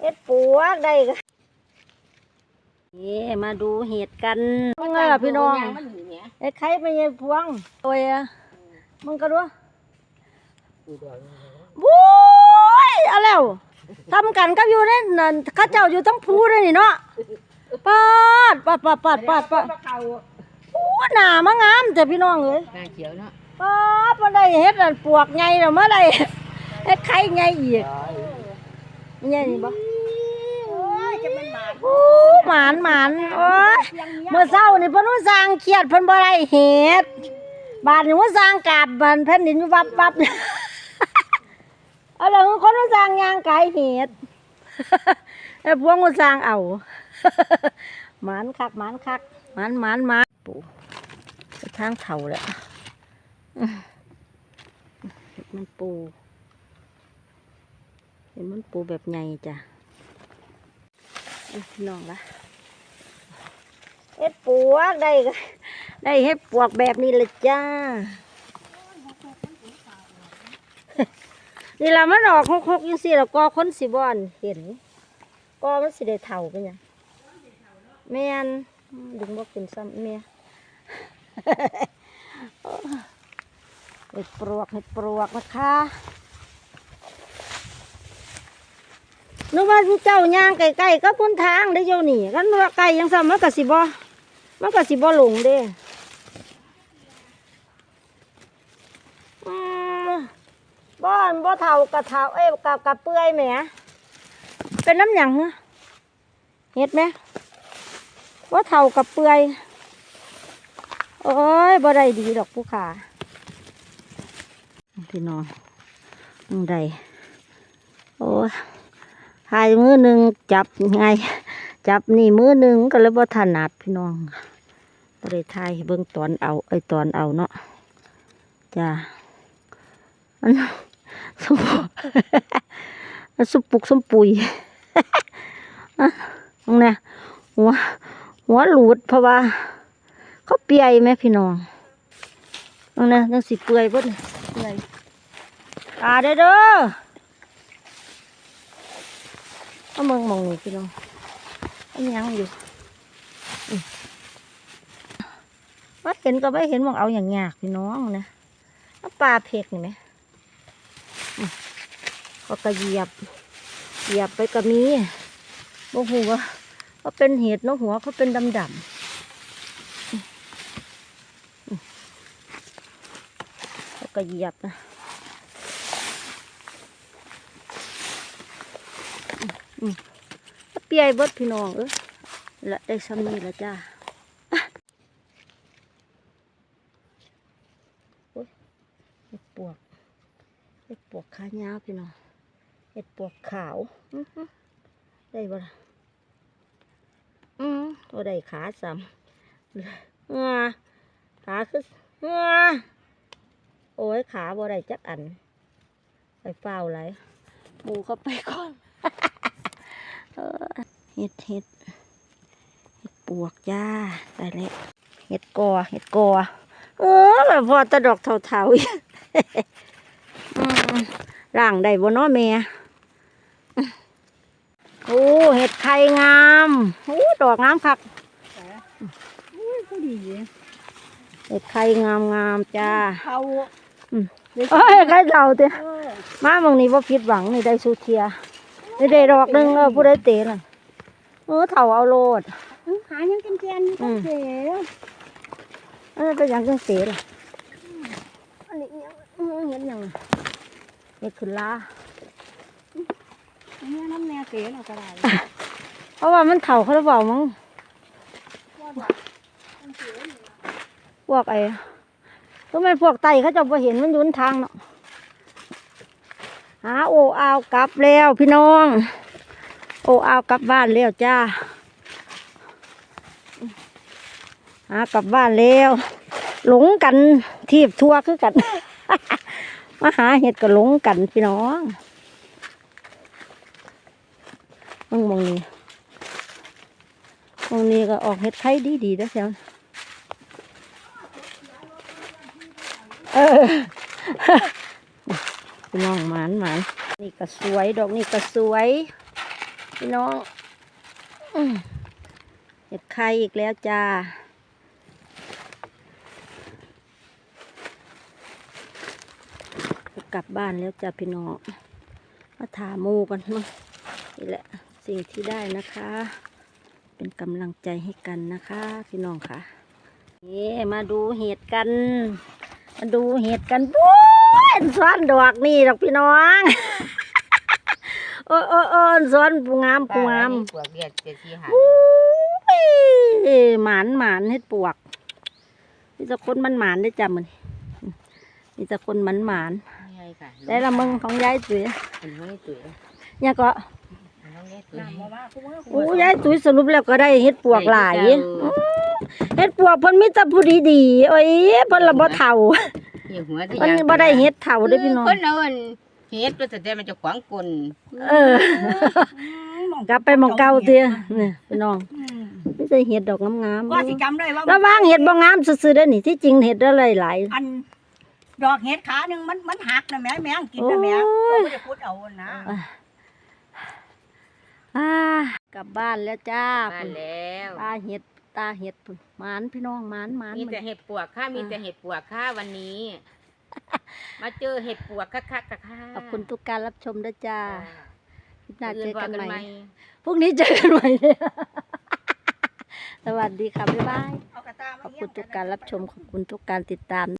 เฮ็ดปวกได้ก็เย่มาดูเห็ดกันมึงล่ะพี่น้องไอ้ไข่เป็นยังพวงโอ้ยอะมึงก็รู้บุ้ยเอาแล้วทำกันกับอยู่นั่นนั่นเข้าเจ้าอยู่ทั้งภูเลยนี่เนาะปาดปาดปาดปาดปาดปาดโอ้หนามางามแต่พี่น้องเอ้ยหน้าเขียวเนาะปาดมาได้เฮ็ดอันปวกไงแล้วมาได้เฮ็ดไข่ไงอีกไงนี่บ่โอ้หมานหมานโอ้ยเมื่อเช้านี่เพิ่นว่าสร้างเครียดเพิ่นบ่ได้เฮ็ดบาดนี้ว่าสร้างกาบบันแผ่นดินวับวับเอาล่ะคนว่าสร้างยางไกลเฮ็ดไอ้พวกว่าสร้างเอาหมานคักหมานคักหมานหมานหมานปูไปทางเข่าแหละเห็ดมันปู เห็นมันปูแบบใหญ่จ้ะ น้องละเห็ดปวกได้ก็ได้เห็ดปวกแบบนี้เลยจ้า นี่ละมันออกหกๆยังสิแล้วก็คนสิบอนเห็นก็มันสิได้เท่าเป็นหยังแม่นดึงบ่เป็นซ้ำเมียเห็ดปลวกเห็ดปลวกนะคะ นึกว่าเจ้าย่างไก่ๆก็พ้นทางได้อเจ้านี่กันว่าไก่ยังซ้ำมันก็สิบ่มันก็สิบ่หลงเด้อบ้านบ่เท่ากะเท่าเอ้กับกับเปื่อยแหมเป็นน้ำหยังเหรอเห็ดไหมว่าเท่ากับเปื่อยโอ้ยบ่ได้ดีดอกผู้ขาพี่น้องมึงได้โอ้ย หายมือหนึ่งจับไงจับนี่มือหนึ่งก็เลยบ่ถนัดพี่น้องก็เลยทายเบิ่งตอนเอาไอตอนเอาเนาะจ้ามันสมมันสมปุกสมปุยอะมึงนี่ยหัวหัวหลุดเพราะว่า เขาเปียไหมพี่น้องมึงนี่ยยังสิเปื่อยเบดเนี่ยเปื่อยตาเด้อ เด้อามองมองนี่พี่น้องอันยังอยู่ว่าเห็นก็ไม่เห็นมองเอาอย่างยากพี่น้องนะน้ำปลาเผ็กนี่ไหมเขาก็เหยียบ เหยียบไปก็มีบ่หัวาว่าเป็นเห็ดเนาะหัวเขาเป็นดำดำๆอืมอืมเขาก็เหยียบนะ เปียบดพี่น้องเออละได้ซ้ำนี้ละจ้าโอ้ยเห็ดปวกเห็ดปวกขายาวพี่น้องเห็ดปวกขาวได้บ่ล่ะอืมตัวได้ขาซ้ำเงาขาคือเงาโอ้ยขาบ่ได้จักอัน ไปเฝ้าไรหมูเข้าไปก่อน เออเห็ดเห็ดเห็ดปวกจ้าได้แล้วเห็ดกอเห็ดกอเออแบบพอตะดอกเถาๆอีกอืมร่างได้บ่เนาะแม่โอ้เห็ดไข่งามโอ้ดอกงามคักก็ดีเห็ดไข่งามงามๆจ้าเขาอืมเอ้ยไข่เต่าเต้มาบางนี้ว่าผิดหวังนี่ได้สุเทีย ได้ได้ดอกหนึงเออผู้ได้เตะน่ะเออเถ่าเอาโลด หายังกันแจนก็เสียเออเป็นอย่างจังเสียล่ะอันนี้อิหยังเออเห็นหยังเห็ดขึ้นลาเนี่ยน้ำแม่เสียเราก็ได้เพราะว่ามันเถ่าเขาหรือเปล่ามั้งพวกไอ้ก็ไม่นพวกไตเขาจะไปเห็นมันอยุนทางเนาะ หาโออาวกลับแล้วพี่น้อง โออาวกลับบ้านแล้วจ้าหากลับบ้านแล้ว หลงกันทีบทัวคือกัน มาหาเห็ดก็หลงกันพี่น้องมึงมองนี่มองนี่ก็ออกเห็ดไข่ดีดีนะเสียวเออ พี่น้องหมานหมานนี่ก็สวย ดอกนี่ก็สวย พี่น้องเห็ดไข่อีกแล้วจ้าจะกลับบ้านแล้วจ้ะพี่น้องมาถามูกันเนาะนี่แหละสิ่งที่ได้นะคะ เป็นกำลังใจให้กันนะคะ พี่น้องค่ะนี่มาดูเห็ดกัน มาดูเห็ดกันปุ๊ บซ้อนดอกนี่ดอกพี่น้องโอ้โอ้โอ้ซ้อนผู้งามผู้งามปวกเดียดเจ็ดสี่หาอุ้ยหมานหมานเห็ดปวกมีแต่คนมันหมานได้อจ้ะมันมีแต่คนมันหมานนี่ไงค่ะได้ละมึงของยายตุ๋ยอันน้องยายตุ๋ยเนี่ยก็อันน้องยายตุ๋ยน้ำมาว่ากูว่ากูโอ้ยายตุ๋ยสรุปแล้วก็ได้เฮ็ดปวกหลายได้คือเก่าเฮ็ดปวกเพิ่นมีแต่ผู้ดีๆโอ้ยเพิ่นละบ่เฒ่า อยู่หัวที่เพิ่นบ่ได้เฮ็ดเฒ่าเด้อพี่น้อง คนเอาอันเฮ็ดตัวแต่มันจะขวางกลเออ กลับไปหม่องเก่าเตี้ยนี่พี่น้องอืมมีแต่เฮ็ดดอกงามว่าสิจำได้ว่าๆระวังเฮ็ดบ่งามซื่อๆเด้อนี่ที่จริงเฮ็ดอะไรหลายอันดอกเห็ดขาหนึ่งมันมันหักนะแม่แม่งกินนะแม่โอ้ยไม่ได้พูดเอานะอ่ากลับบ้านแล้วจ้ามาแล้วตาเห็ด ตาเห็ดพุ่นหมานพี่น้องหมานหมานมีแต่เห็ดปวกค่ะมีแต่เห็ดปวกค่ะวันนี้ มาเจอเห็ดปวกคักๆค่ะขอบคุณทุกการรับชมด้วยจ้าคลิปหน้าเจอกันอื่ใหม่ว่าพรุ่งนี้เจอกันใหม่เนี่ยสวัสดีค่ะบ๊ายบายเอากระตาขมาอบเยี่ยคุมณทุกการรับชมขอบคุณทุกการติดตาม